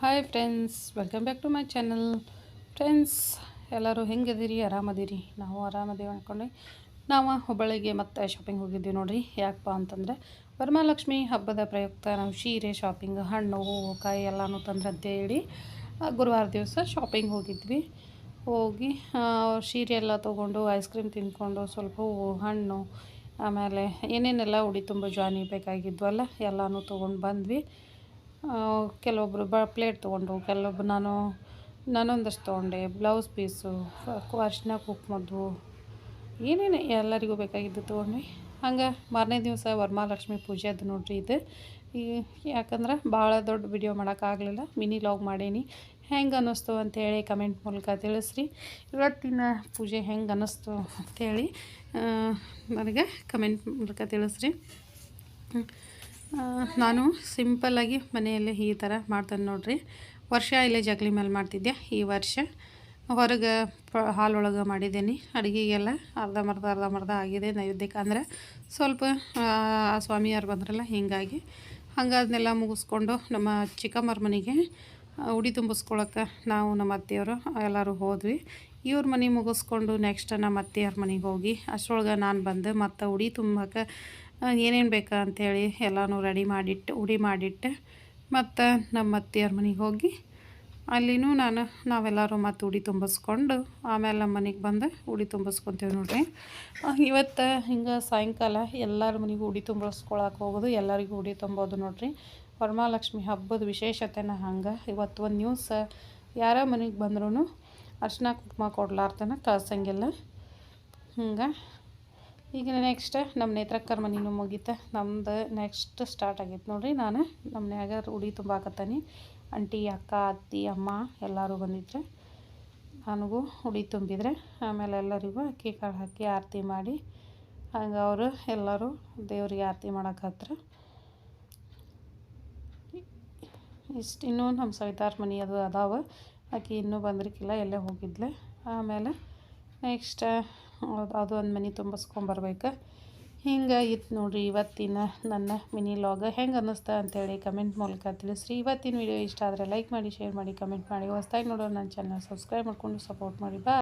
Hi friends welcome back to my channel friends ಎಲ್ಲರೂ ಹೆಂಗದಿರಿ ಆರಾಮದಿರಿ? ನಾವು ಆರಾಮದೇವಿ ಅಂದ್ಕೊಂಡು ನಾವು ಹುಬ್ಬಳ್ಳಿಗೆ ಮತ್ತೆ ಶಾಪಿಂಗ್ ಹೋಗಿದ್ವಿ ನೋಡಿರಿ. ಯಾಕಪ್ಪ ಅಂತಂದರೆ ವರಮಹಾಲಕ್ಷ್ಮಿ ಹಬ್ಬದ ಪ್ರಯುಕ್ತ ನಾವು ಸೀರೆ ಶಾಪಿಂಗ್ ಹಣ್ಣು ಹೂವು ಕಾಯಿ ಎಲ್ಲನೂ ತಂದ್ರೆ ಹೇಳಿ ಗುರುವಾರ ದಿವಸ ಶಾಪಿಂಗ್ ಹೋಗಿದ್ವಿ. ಹೋಗಿ ಸೀರೆ ಎಲ್ಲ ತೊಗೊಂಡು ಐಸ್ ಕ್ರೀಮ್ ತಿಂದ್ಕೊಂಡು, ಸ್ವಲ್ಪ ಹೂವು ಹಣ್ಣು, ಆಮೇಲೆ ಏನೇನೆಲ್ಲ ಉಡಿ ತುಂಬ ಜಾನಿ ಬೇಕಾಗಿದ್ವಲ್ಲ, ಎಲ್ಲನೂ ತೊಗೊಂಡು ಬಂದ್ವಿ. ಕೆಲವೊಬ್ಬರು ಬ, ಪ್ಲೇಟ್ ತೊಗೊಂಡ್ರು ಕೆಲವೊಬ್ರು ನಾನು, ನಾನೊಂದಷ್ಟು ತೊಗೊಂಡೆ, ಬ್ಲೌಸ್ ಪೀಸು, ಅರಿಶಿನ, ಕುಕ್ಮದ್ದು, ಏನೇನು ಎಲ್ಲರಿಗೂ ಬೇಕಾಗಿದ್ದು ತೊಗೊಂಡ್ವಿ. ಹಂಗೆ ಮಾರನೇ ದಿವಸ ವರಮಹಾಲಕ್ಷ್ಮಿ ಪೂಜೆ ಅದು ನೋಡ್ರಿ ಇದು. ಈ, ಯಾಕಂದ್ರೆ ಭಾಳ ದೊಡ್ಡ ವಿಡಿಯೋ ಮಾಡೋಕ್ಕಾಗಲಿಲ್ಲ ಮಿನಿ ಲಾಗ್ ಮಾಡೀನಿ. ಹೆಂಗೆ ಅನ್ನಿಸ್ತು ಅಂಥೇಳಿ ಕಮೆಂಟ್ ಮೂಲಕ ತಿಳಿಸ್ರಿ. ಇವತ್ತಿನ ಪೂಜೆ ಹೆಂಗೆ ಅನ್ನಿಸ್ತು ಅಂಥೇಳಿ ನನಗೆ ಕಮೆಂಟ್ ಮೂಲಕ ತಿಳಿಸ್ರಿ. ನಾನು ಸಿಂಪಲ್ಲಾಗಿ ಮನೆಯಲ್ಲೇ ಈ ಥರ ಮಾಡ್ತಾನೆ ನೋಡಿರಿ. ವರ್ಷ ಇಲ್ಲೇ ಜಗಲಿ ಮೇಲೆ ಮಾಡ್ತಿದ್ದೆ ಈ ವರ್ಷ? ಹೊರಗೆ ಹಾಲೊಳಗೆ ಮಾಡಿದ್ದೀನಿ. ಅಡುಗೆಗೆಲ್ಲ ಅರ್ಧಂಬರ್ಧ ಅರ್ಧಂಬರ್ಧ ಆಗಿದೆ ನೈವೇದ್ಯಕ್ಕೆ. ಅಂದರೆ ಸ್ವಲ್ಪ, ಆ ಸ್ವಾಮಿಯವ್ರು ಬಂದ್ರಲ್ಲ, ಹೀಗಾಗಿ. ಹಂಗಾದನ್ನೆಲ್ಲ ಮುಗಿಸ್ಕೊಂಡು ನಮ್ಮ ಚಿಕ್ಕಮ್ಮರ ಮನೆಗೆ ಉಡಿ ತುಂಬಿಸ್ಕೊಳಕ್ಕೆ ನಾವು ನಮ್ಮ ಅತ್ತೆಯವರು ಎಲ್ಲರೂ ಹೋದ್ವಿ. ಇವ್ರ ಮನೆ ಮುಗಿಸ್ಕೊಂಡು ನೆಕ್ಸ್ಟ್ ನಮ್ಮ ಅತ್ತೆಯವ್ರ ಮನೆಗೆ ಹೋಗಿ, ಅಷ್ಟರೊಳಗೆ ನಾನು ಬಂದು ಮತ್ತು ಉಡಿ ತುಂಬಕ್ಕೆ ಏನೇನು ಬೇಕಾ ಅಂಥೇಳಿ ಎಲ್ಲನೂ ರೆಡಿ ಮಾಡಿಟ್ಟು, ಉಡಿ ಮಾಡಿಟ್ಟು ಮತ್ತು ನಮ್ಮ ಅತ್ತೆಯವ್ರ ಮನೆಗೆ ಹೋಗಿ ಅಲ್ಲಿನೂ ನಾನು ನಾವೆಲ್ಲರೂ ಮತ್ತು ಉಡಿ ತುಂಬಿಸ್ಕೊಂಡು ಆಮೇಲೆ ನಮ್ಮ ಮನೆಗೆ ಬಂದು ಉಡಿ ತುಂಬಿಸ್ಕೊತೀವಿ ನೋಡಿರಿ. ಇವತ್ತು ಹಿಂಗೆ ಸಾಯಂಕಾಲ ಎಲ್ಲರ ಮನೆಗೂ ಉಡಿ ತುಂಬಿಸ್ಕೊಳಕ್ಕೆ ಹೋಗೋದು, ಎಲ್ಲರಿಗೂ ಉಡಿ ತುಂಬೋದು ನೋಡ್ರಿ. ವರಮಹಾಲಕ್ಷ್ಮಿ ಹಬ್ಬದ ವಿಶೇಷತೆನ ಹಂಗೆ ಇವತ್ತು ಒಂದು ನ್ಯೂಸ್. ಯಾರ ಮನೆಗೆ ಬಂದ್ರೂ ಅರ್ಶಿನ ಕುಂಕುಮ ಕೊಡ್ಲಾರ್ದನ, ಕಳ್ಸಂಗಿಲ್ಲ. ಹಿಂಗೆ ಈಗ ನೆಕ್ಸ್ಟ್ ನಮ್ಮ ನೇತ್ರಕ್ಕರ ಮನೆಯೂ ಮುಗೀತ. ನಮ್ದು ನೆಕ್ಸ್ಟ್ ಸ್ಟಾರ್ಟ್ ಆಗೈತೆ ನೋಡಿರಿ ನಾನು. ನಮ್ಮನ್ಯಾಗ ಉಡಿ ಉಡಿ ತುಂಬಾಕತ್ತಾನೆ ಅಂಟಿ ಅಕ್ಕ, ಅತ್ತಿ, ಅಮ್ಮ ಎಲ್ಲರೂ ಬಂದಿದ್ರೆ. ನನಗೂ ಉಡಿ ತುಂಬಿದ್ರೆ ಆಮೇಲೆ ಎಲ್ಲರಿಗೂ ಅಕ್ಕಿ, ಕಾಳು ಹಾಕಿ ಆರತಿ ಮಾಡಿ ಹಂಗೆ ಅವರು ಎಲ್ಲರೂ ದೇವ್ರಿಗೆ ಆರತಿ ಮಾಡಕ್ಕೆ ಇಷ್ಟು ಇನ್ನೂ ನಮ್ಮ ಸವಿತಾರ ಮನೆ ಅದು ಅದಾವ. ಆಕೆ ಇನ್ನೂ ಬಂದ್ರಿಕ್ಕಿಲ್ಲ ಎಲ್ಲೇ ಹೋಗಿದ್ಲೆ. ಆಮೇಲೆ ನೆಕ್ಸ್ಟ್ ಅದು ಒಂದು ಮನೆ ತುಂಬಿಸ್ಕೊಂಬರ್ಬೇಕು. ಹಿಂಗೆ ಇತ್ತು ನೋಡಿರಿ ಇವತ್ತಿನ ನನ್ನ ಮಿನಿ ಲಾಗ್. ಹೆಂಗೆ ಅನ್ನಿಸ್ತಾ ಅಂತೇಳಿ ಕಮೆಂಟ್ ಮೂಲಕ ತಿಳಿಸ್ರಿ. ಇವತ್ತಿನ ವಿಡಿಯೋ ಇಷ್ಟ ಆದರೆ ಲೈಕ್ ಮಾಡಿ, ಶೇರ್ ಮಾಡಿ, ಕಮೆಂಟ್ ಮಾಡಿ. ಹೊಸ್ದಾಗಿ ನೋಡೋರು ನನ್ನ ಚಾನಲ್ ಸಬ್ಸ್ಕ್ರೈಬ್ ಮಾಡಿಕೊಂಡು ಸಪೋರ್ಟ್ ಮಾಡಿ. ಬಾ